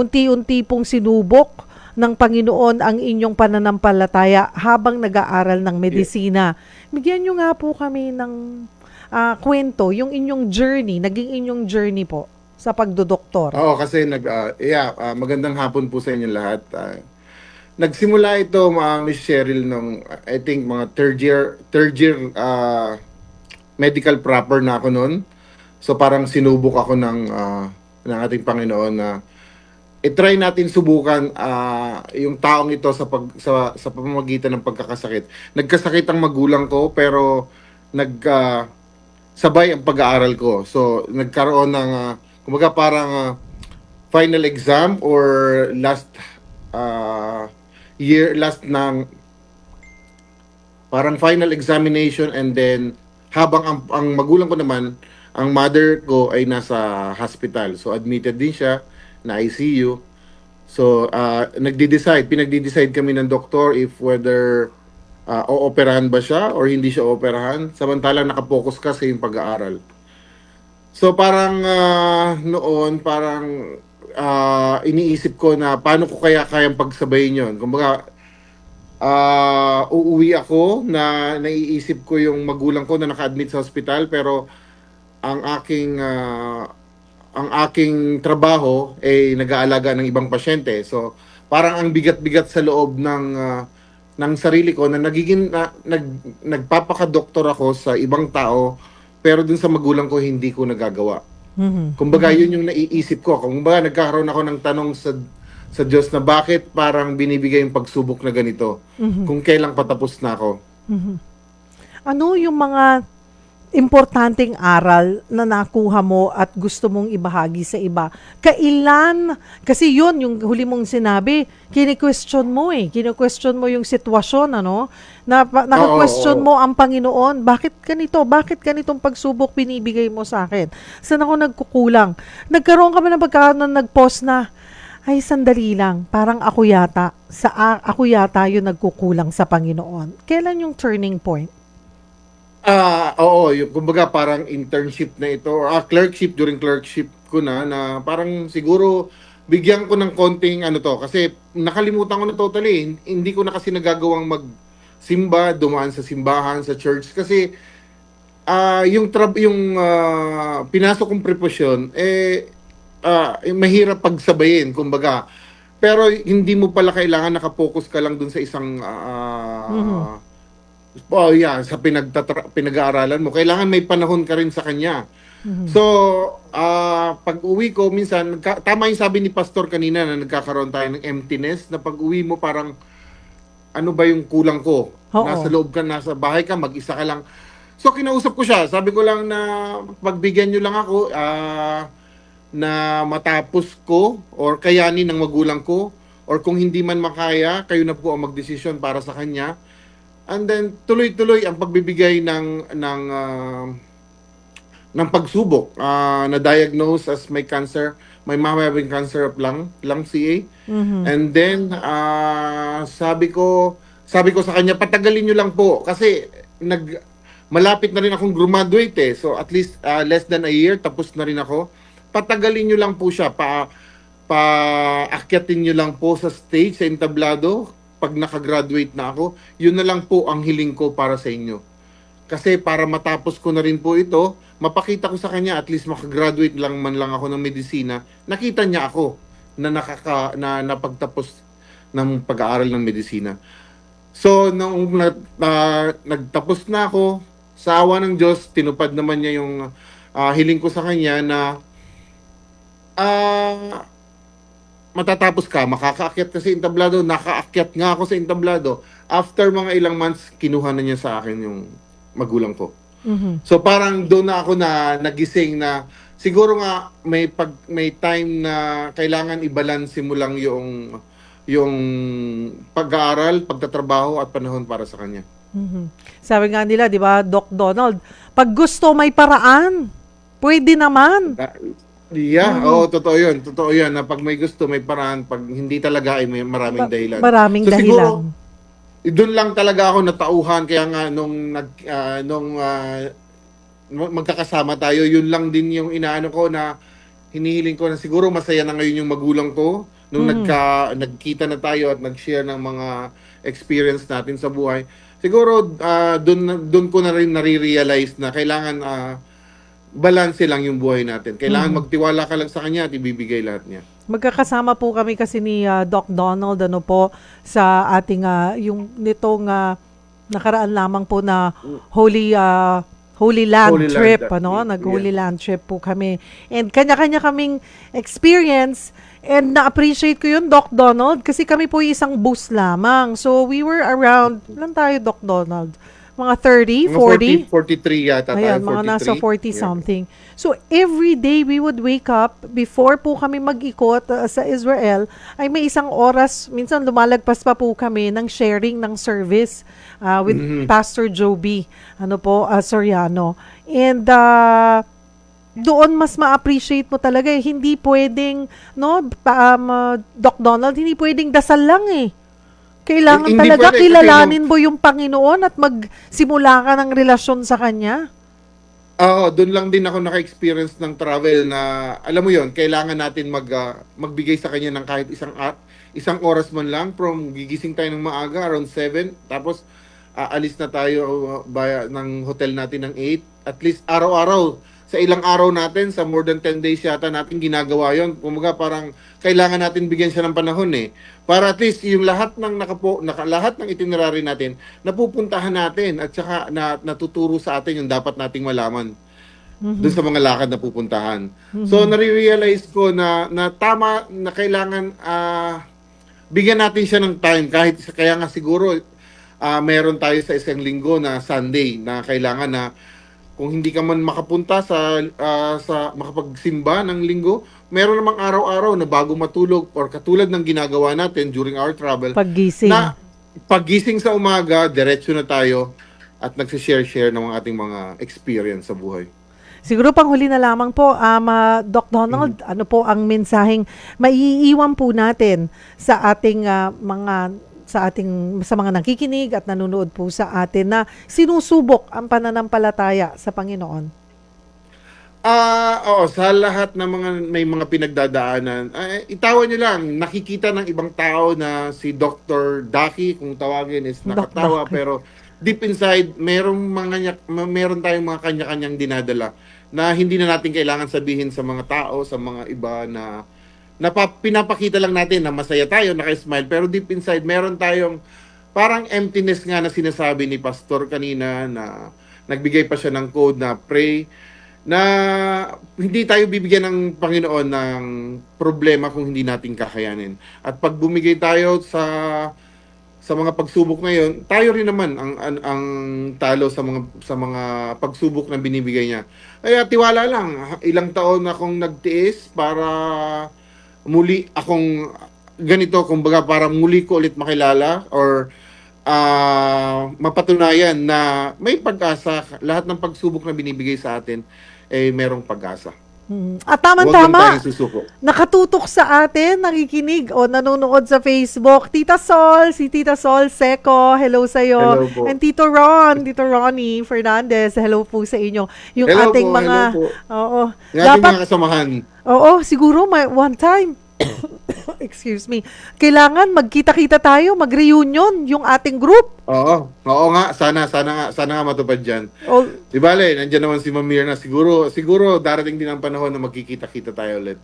unti-unti pong sinubok ng Panginoon ang inyong pananampalataya habang nag-aaral ng medisina. Bigyan nyo nga po kami ng ah, kwento, yung inyong journey, naging inyong journey po sa pagdodoktor. Oo, kasi nag ah, yeah, ah, magandang hapon po sa inyo lahat. Ah, nagsimula ito mga Miss Cheryl nung I think mga third year third year ah, medical proper na ako noon. So parang sinubok ako ng ah, ng ating Panginoon na i-try natin subukan ah, yung taong ito sa pag sa, sa pamamagitan ng pagkakasakit. Nagkasakit ang magulang ko pero nag ah, sabay ang pag-aaral ko. So nagkaroon ng ah, kumbaga parang ah, final exam or last ah, year last ng parang final examination and then habang ang, ang magulang ko naman ang mother ko ay nasa hospital so admitted din siya na ICU so uh, nagde-decide pinagde-decide kami ng doktor if whether uh, ooperahan ba siya or hindi siya ooperahan samantalang nakapokus ka sa iyong pag-aaral So parang ah, noon parang ah, iniisip ko na paano ko kaya kayang pagsabayin 'yon. Kumbaga ah, uuwi ako na naiisip ko yung magulang ko na naka-admit sa hospital pero ang aking ah, ang aking trabaho ay nag-aalaga ng ibang pasyente. So parang ang bigat-bigat sa loob ng ah, ng sarili ko na nagiging na, nag nagpapaka-doktor ako sa ibang tao pero dun sa magulang ko hindi ko nagagawa. Mhm. Kumbaga yun yung naiisip ko. Kumbaga nagkakaroon ako ng tanong sa sa Diyos na bakit parang binibigay yung pagsubok na ganito Mhm. kung kailang patapos na ako. Mhm. Ano yung mga importanteng aral na nakuha mo at gusto mong ibahagi sa iba? Kailan? Kasi yun, yung huli mong sinabi, kini-question mo eh. Kini-question mo yung sitwasyon, ano? Na, naka-question mo ang Panginoon. Bakit ganito? Bakit ganitong pagsubok binibigay mo sa akin? Saan ako nagkukulang? Nagkaroon ka ba ng pagkakaroon na nag-pause na, ay, sandali lang. Parang ako yata, sa ako yata yung nagkukulang sa Panginoon. Kailan yung turning point? Ah, oo, yung kumbaga parang internship na ito or ah, clerkship during clerkship ko na na parang siguro bigyan ko ng konting ano to kasi nakalimutan ko na totally hindi ko na kasi nagagawang magsimba, dumaan sa simbahan, sa church kasi ah yung trab yung ah, pinasok kong preposyon eh ah, mahirap pagsabayin kumbaga pero hindi mo pala kailangan nakapokus ka lang dun sa isang ah, Mhm. Oh, yeah, sa pinagtatra- pinag-aaralan mo. Kailangan may panahon ka rin sa kanya. Mhm. So, ah pag uwi ko, minsan, nagka- tama yung sabi ni Pastor kanina na nagkakaroon tayo ng emptiness, na pag uwi mo parang, ano ba yung kulang ko? Oo. Nasa loob ka, nasa bahay ka, mag-isa ka lang. So, kinausap ko siya. Sabi ko lang na, pagbigyan nyo lang ako, ah, na matapos ko, or kayanin ng magulang ko, or kung hindi man makaya, kayo na po ang magdesisyon para sa kanya. And then tuloy-tuloy ang pagbibigay ng ng ah, ng pagsubok Ah, na diagnose as may cancer, may having cancer of lung, lung CA. Mhm. And then ah, sabi ko sabi ko sa kanya patagalin niyo lang po kasi nag malapit na rin akong graduate eh. So at least ah, less than a year tapos na rin ako. Patagalin niyo lang po siya pa paakyatin niyo lang po sa stage sa entablado pag nakagraduate na ako. Yun na lang po ang hiling ko para sa inyo. Kasi para matapos ko na rin po ito, mapakita ko sa kanya at least makagraduate lang man lang ako ng medisina, nakita niya ako na nakaka na napagtapos ng pag-aaral ng medisina. So nung na, na- nagtapos na ako, sa awa ng Diyos, tinupad naman niya yung ah, hiling ko sa kanya na ah matatapos ka, makakaakyat ka sa entablado, nakaakyat nga ako sa entablado. After mga ilang months, kinuha na niya sa akin yung magulang ko. Mhm. So parang doon na ako na nagising na siguro nga may pag may time na kailangan i-balance mo lang yung yung pag-aaral, pagtatrabaho at panahon para sa kanya. Mhm. Sabi nga nila, 'di ba, Doc Donald, pag gusto may paraan. Pwede naman. Ah, Yeah, oo, totoo 'yun. Totoo 'yan na pag may gusto, may paraan, pag hindi talaga ay may maraming dahilan. Maraming So, siguro, dahilan. doon lang talaga ako natauhan kaya nga nung nag ah, nung mag- magkakasama tayo yun lang din yung inaano ko na hinihiling ko na siguro masaya na ngayon yung magulang ko nung Mhm. nagka nagkita na tayo at nag-share ng mga experience natin sa buhay. Siguro ah, doon doon ko na rin nare-realize na kailangan ah, balanse lang yung buhay natin. Kailangan Mhm. magtiwala ka lang sa kanya at ibibigay lahat niya. Magkakasama po kami kasi ni ah, Doc Donald ano po sa ating ah, yung nitong ah, nakaraan lamang po na Holy ah, Holy Land Holy Land, trip uh, ano, yeah. nag Holy Land trip po kami. And kanya-kanya kaming experience and na-appreciate ko yun Doc Donald kasi kami po isang bus lamang. So we were around, ilan tayo Doc Donald? Mga 30, Mga 40? 40, 43 yata Ayan, tayo, mga 43. nasa 40 Yeah. something. So every day we would wake up before po kami mag-ikot uh, sa Israel ay may isang oras, minsan lumalagpas pa po kami ng sharing ng service uh, with Mhm. Pastor Joby, ano po, uh, Soriano. And uh, doon mas ma-appreciate mo talaga eh. Hindi pwedeng, no, pa, um, uh, Doc Donald, hindi pwedeng dasal lang eh. Kailangan Hindi talaga pwede kilalanin mo yung Panginoon at magsimula ka ng relasyon sa Kanya. Oo, doon lang din ako naka-experience ng travel na alam mo 'yon, kailangan natin mag ah, magbigay sa kanya ng kahit isang a- isang oras man lang from gigising tayo ng maaga around 7 tapos aalis na tayo uh, by, ng hotel natin ng 8 at least araw-araw sa ilang araw natin sa more than 10 days yata natin ginagawa 'yon. Kumaga parang kailangan natin bigyan siya ng panahon eh. Para at least yung lahat ng nakapo, naka, lahat ng itinerary natin napupuntahan natin at saka na, natuturo sa atin yung dapat nating malaman doon sa mga lakad na pupuntahan. So nare-realize ko na na tama na kailangan ah, bigyan natin siya ng time kahit kaya nga siguro ah, meron tayo sa isang linggo na Sunday na kailangan na kung hindi ka man makapunta sa ah, sa makapagsimba ng linggo, meron namang araw-araw na bago matulog or katulad ng ginagawa natin during our travel Paggising. na paggising sa umaga, diretso na tayo at nagsishare-share ng ating mga experience sa buhay. Siguro panghuli na lamang po, um, ah, Doc Donald, ano po ang mensaheng maiiwan po natin sa ating ah, mga sa ating sa mga nakikinig at nanonood po sa atin na sinusubok ang pananampalataya sa Panginoon. Ah, oo, sa lahat ng mga may mga pinagdadaanan, ay, itawan niyo lang, nakikita ng ibang tao na si Dr. Daki, kung tawagin is nakatawa, pero deep inside, merong mga meron tayong mga kanya-kanyang dinadala na hindi na natin kailangan sabihin sa mga tao, sa mga iba na napa, pinapakita lang natin na masaya tayo, naka-smile, pero deep inside, meron tayong parang emptiness nga na sinasabi ni Pastor kanina na nagbigay pa siya ng code na pray na hindi tayo bibigyan ng Panginoon ng problema kung hindi natin kakayanin. At pag bumigay tayo sa sa mga pagsubok ngayon, tayo rin naman ang ang, ang talo sa mga sa mga pagsubok na binibigay niya. Kaya tiwala lang, ilang taon na akong nagtiis para muli akong ganito, kumbaga para muli ko ulit makilala or ah, mapatunayan na may pag-asa. Lahat ng pagsubok na binibigay sa atin, eh merong pag-asa. Mm. At lang tama-tama, nakatutok sa atin, nakikinig o nanonood sa Facebook. Tita Sol, si Tita Sol Seco, hello sa'yo. Hello po. And Tito Ron, Tito Ronnie Fernandez, hello po sa inyo. Yung Hello ating po, mga, oo, Yung dapat, mga kasamahan. Oo, siguro may one time, excuse me, kailangan magkita-kita tayo, mag-reunion yung ating group. Oo. Oo nga, sana, sana nga, sana nga matupad dyan. O, Di bale, nandiyan naman si Mamir na siguro, siguro darating din ang panahon na magkikita-kita tayo ulit.